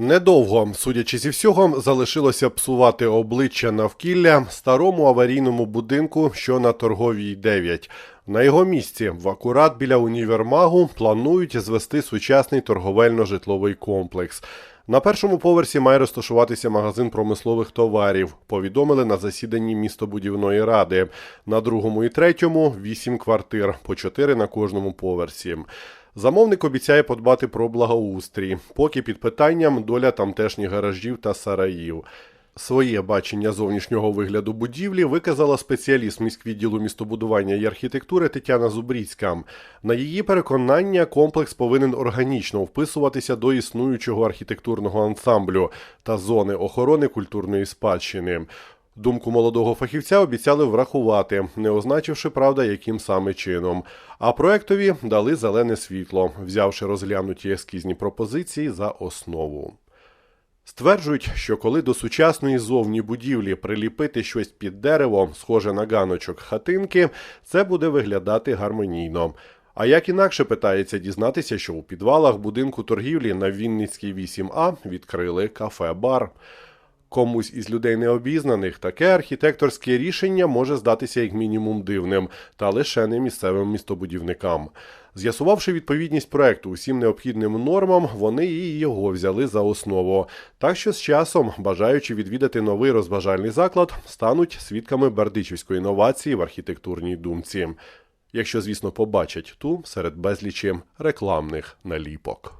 Недовго, судячи зі всього, залишилося псувати обличчя навкілля старому аварійному будинку, що на торговій 9. На його місці, в акурат біля універмагу, планують звести сучасний торговельно-житловий комплекс. На першому поверсі має розташуватися магазин промислових товарів. Повідомили на засіданні містобудівної ради. На другому і третьому вісім квартир, по чотири на кожному поверсі. Замовник обіцяє подбати про благоустрій, поки під питанням доля тамтешніх гаражів та сараїв. Своє бачення зовнішнього вигляду будівлі виказала спеціаліст міськвідділу містобудування і архітектури Тетяна Зубріцька. На її переконання, комплекс повинен органічно вписуватися до існуючого архітектурного ансамблю та зони охорони культурної спадщини. Думку молодого фахівця обіцяли врахувати, не означивши, правда, яким саме чином. А проектові дали зелене світло, взявши розглянуті ескізні пропозиції за основу. Стверджують, що коли до сучасної зовні будівлі приліпити щось під дерево, схоже на ганочок хатинки, це буде виглядати гармонійно. А як інакше питається дізнатися, що у підвалах будинку торгівлі на Вінницькій 8А відкрили кафе-бар. Комусь із людей необізнаних таке архітекторське рішення може здатися як мінімум дивним, та лише не місцевим містобудівникам. З'ясувавши відповідність проекту усім необхідним нормам, вони і його взяли за основу. Так що з часом, бажаючи відвідати новий розважальний заклад, стануть свідками бердичівської інновації в архітектурній думці. Якщо, звісно, побачать ту серед безлічі рекламних наліпок.